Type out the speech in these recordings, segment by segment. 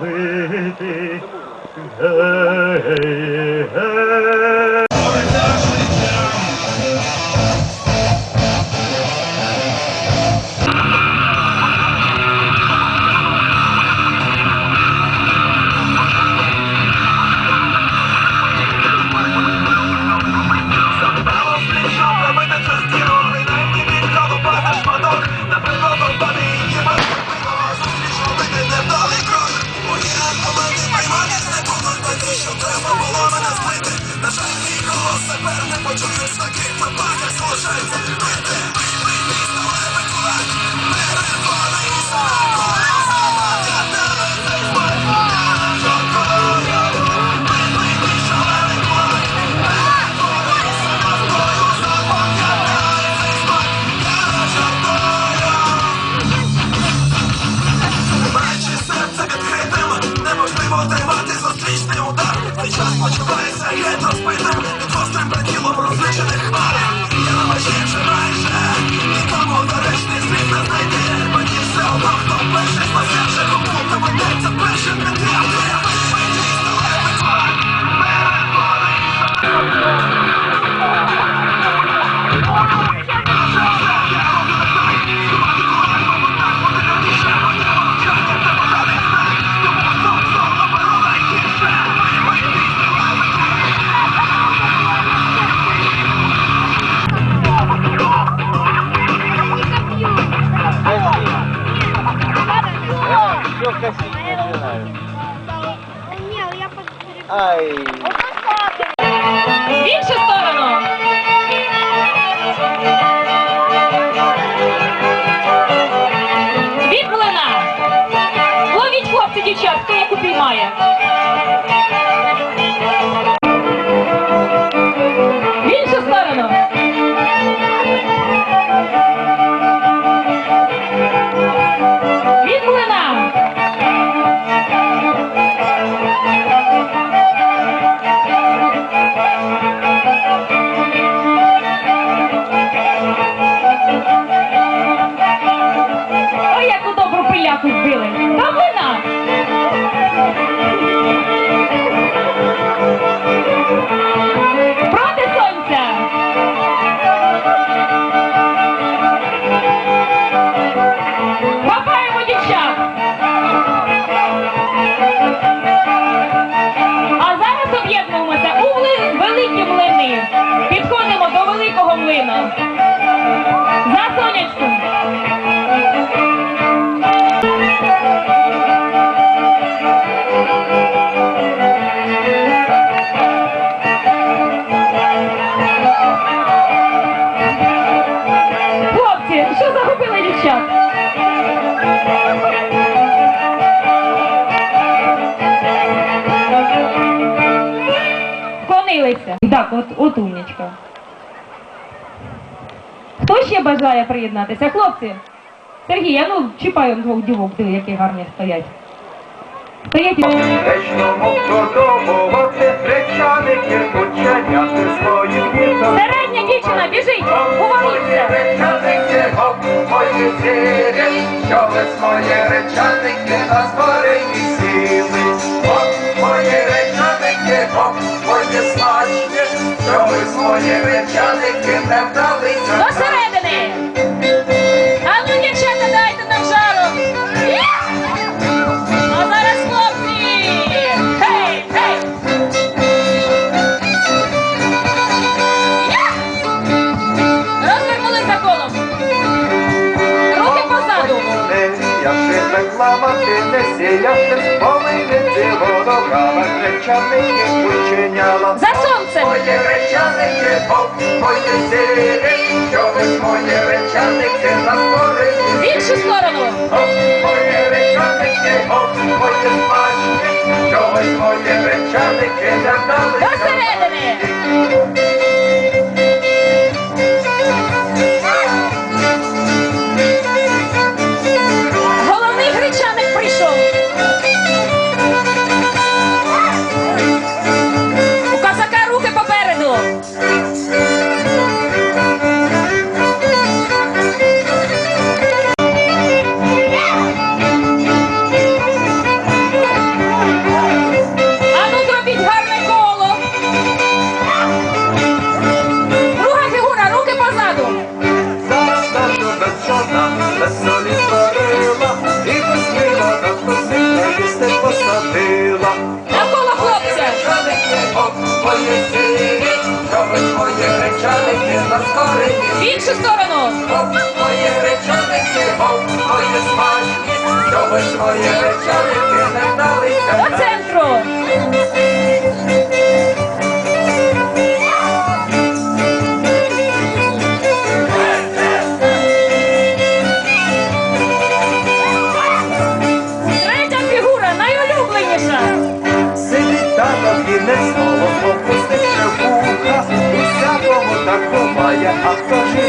hey Маючи what you got. Хто великого. За сонячком. Хлопці, що загубили дівчат? Вклонилися. Так, от, от умнічка. Ще бажає приєднатися? Хлопці, Сергій, а ну чіпай он двох дівок, диви, які гарні стоять. Стоять і... Середня дівчина, біжить! Говоріться! Речаники, мої сірі, що свої речаники на зборені сіли. Гоп, мої речаники, гоп, мої смачні, що ви свої речаники не вдалися. Ти не сіяти, полиниці водограма, речаники учиняла. За сонцем! Мої речаники, оп, мої сірі, що ви мої речаники на В іншу сторону! Оп, мої речаники, оп, мої смачні, що ви речаники не дали. До середини! виною вечорики не вдалися. По центру! Третя фігура найулюбленіша. Сидить тато і не слово попустивши вуха. усякого так має. а хто ж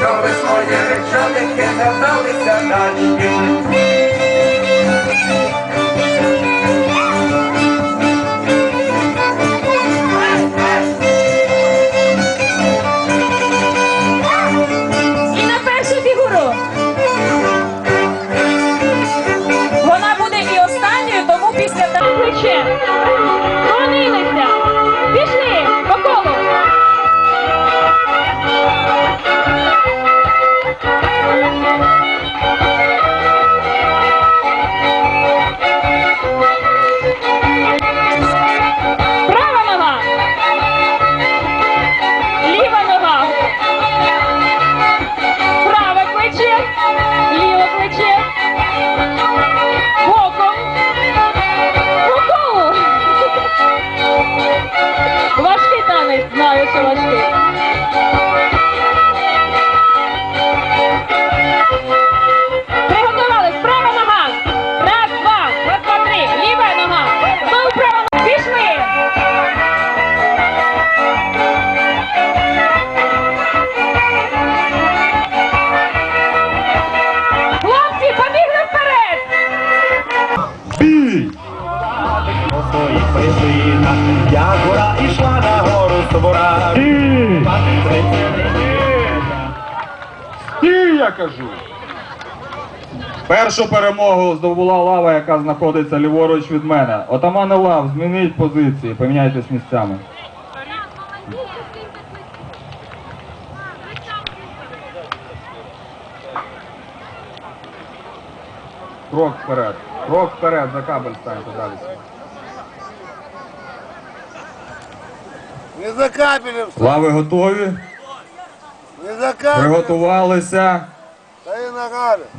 що ви своє речалики завдалися на ніч. Першу перемогу здобула лава, яка знаходиться ліворуч від мене. Отамани лав, змініть позиції, поміняйтесь місцями. Крок вперед. Крок вперед, за кабель станьте далі. Не за кабелем. Лави готові. Не за кабелем. Приготувалися.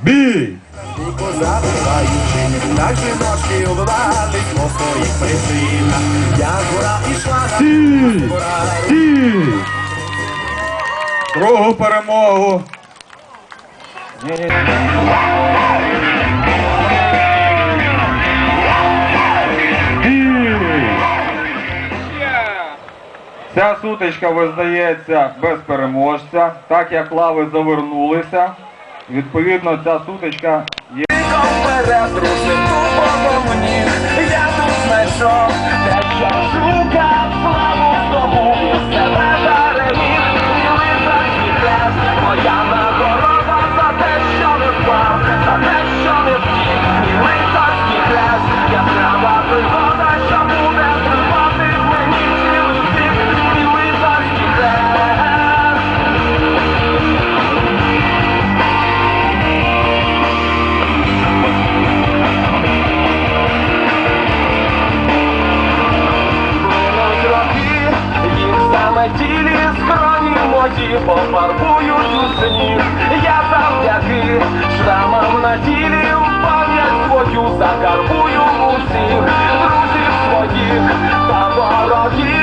Бій! Сі! Сі! Другу перемогу! Ця сутичка визнається без переможця, так як лави завернулися. Відповідно, ця сутичка є. Я тут знайшов, де я звука. на тілі скроні по Пофарбують лисині Я завдяки шрамам на тілі Пам'ять свою закарбую усіх Друзів своїх та ворогів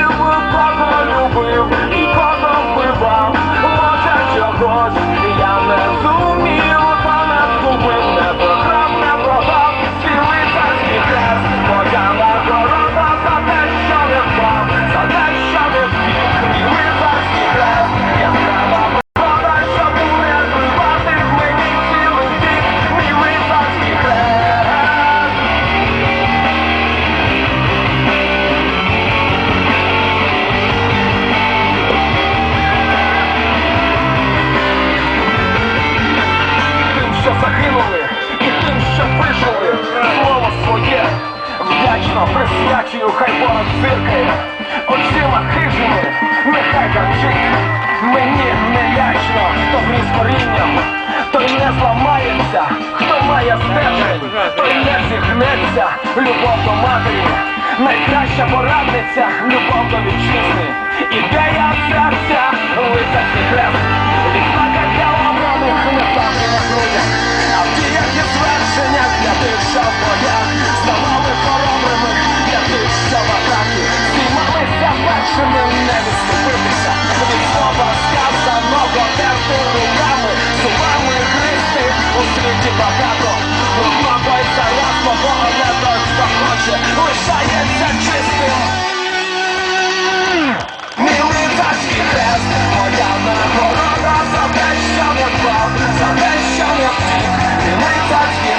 кричить мені неячно, хто гріз корінням, той не зламається, хто має стержень, той не зігнеться, любов до матері, найкраща порадниця, любов до вітчизни, ідея серця, лицарський хрест, відзнака для обраних не завжди на грудях, а діях є звершення для тих, що світі багато, брудно той зараз свого не той, хто хоче, лишається чистим. Милий царський хрест, моя нагорода за те, що не впав, за те, що не втік. Милий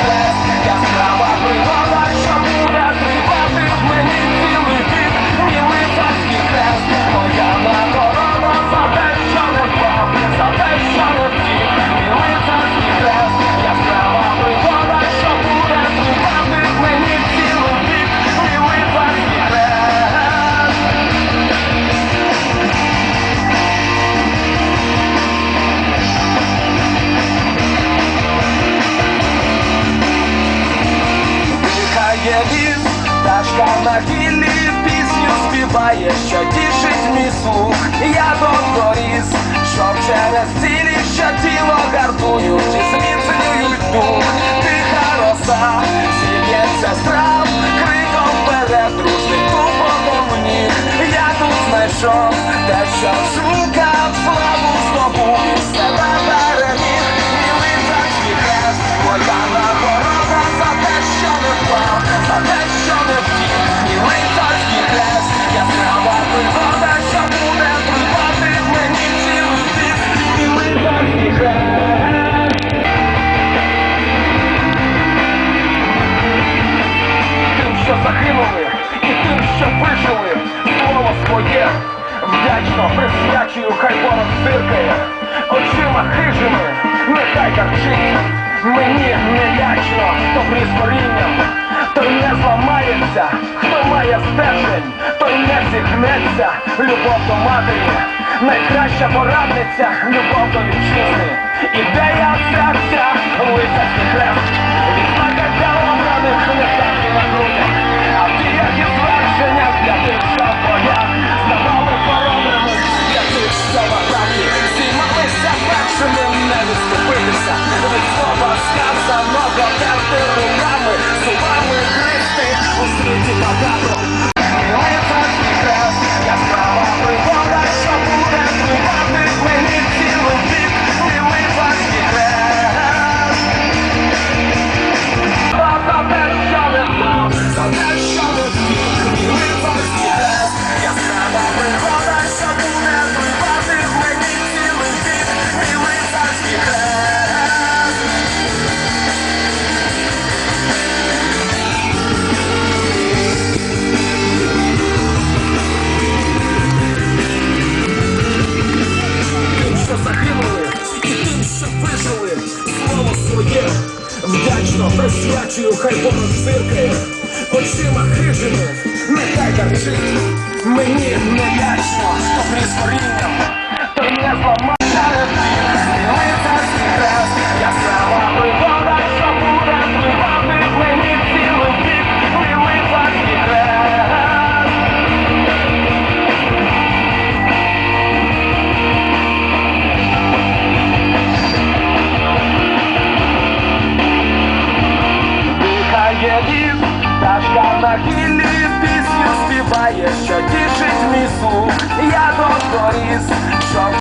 Дихає ліс, пташка на гіллі пісню співає, що тішить мій слух. Я до доріс, що через цілі, що тіло гартують і зміцнюють дух. Тиха роса, зіб'ється з трав, криком вперед, дружний тупотом ніг. Я тут знайшов те, що шукав, гарчить. Мені не лячно, хто бріз корінням, той не зламається, хто має стержень, той не зігнеться, любов до матері, найкраща порадниця, любов до вітчизни, ідея серця, лицарський хрест, відзнака для обраних не apagado.